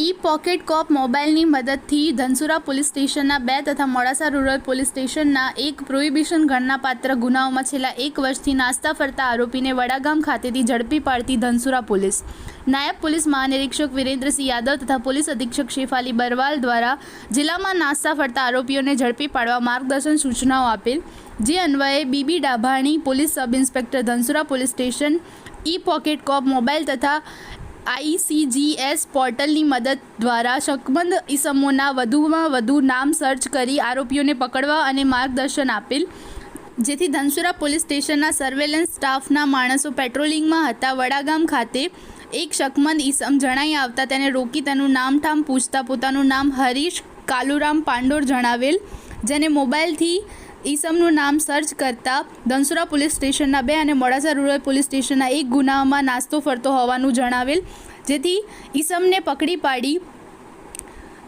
ઈ pocket કોપ મોબાઈલની મદદથી Dhansura police સ્ટેશનના બે તથા મોડાસા રૂરલ પોલીસ સ્ટેશનના એક પ્રોહિબિશન ગણનાપાત્ર ગુનાઓમાં છેલ્લા એક વર્ષથી નાસ્તા ફરતા આરોપીને વડાગામ ખાતેથી ઝડપી પાડતી ધનસુરા પોલીસ. નાયબ પોલીસ મહાનિરીક્ષક વિરેન્દ્રસિંહ યાદવ તથા પોલીસ અધિક્ષક શેફાલી બરવાલ દ્વારા જિલ્લામાં નાસ્તા ફરતા આરોપીઓને ઝડપી પાડવા માર્ગદર્શન સૂચનાઓ આપેલ, જે અન્વયે B B Dabhani police sub inspector Dhansura police station E pocket cop mobile તથા આઈસીજીએસ પોર્ટલની મદદ દ્વારા શકમંદ ઇસમોના વધુમાં વધુ નામ સર્ચ કરી આરોપીઓને પકડવા અને માર્ગદર્શન આપેલ. જેથી ધનસુરા પોલીસ સ્ટેશનના સર્વેલન્સ સ્ટાફના માણસો પેટ્રોલિંગમાં હતા. વડાગામ ખાતે એક શકમંદ ઈસમ જણાઈ આવતા તેને રોકી તેનું નામઠામ પૂછતા પોતાનું નામ હરીશ કાલુરામ પાંડોર જણાવેલ, જેને મોબાઈલથી ઈસમનું નામ સર્ચ કરતા ધનસુરા પોલીસ સ્ટેશનના બે અને મોડાસા રૂરલ પોલીસ સ્ટેશનના એક ગુનામાં નાસ્તો ફરતો હોવાનું જણાવેલ, જેથી ઈસમને પકડી પાડી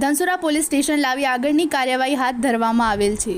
ધનસુરા પોલીસ સ્ટેશન લાવી આગળની કાર્યવાહી હાથ ધરવામાં આવેલ છે.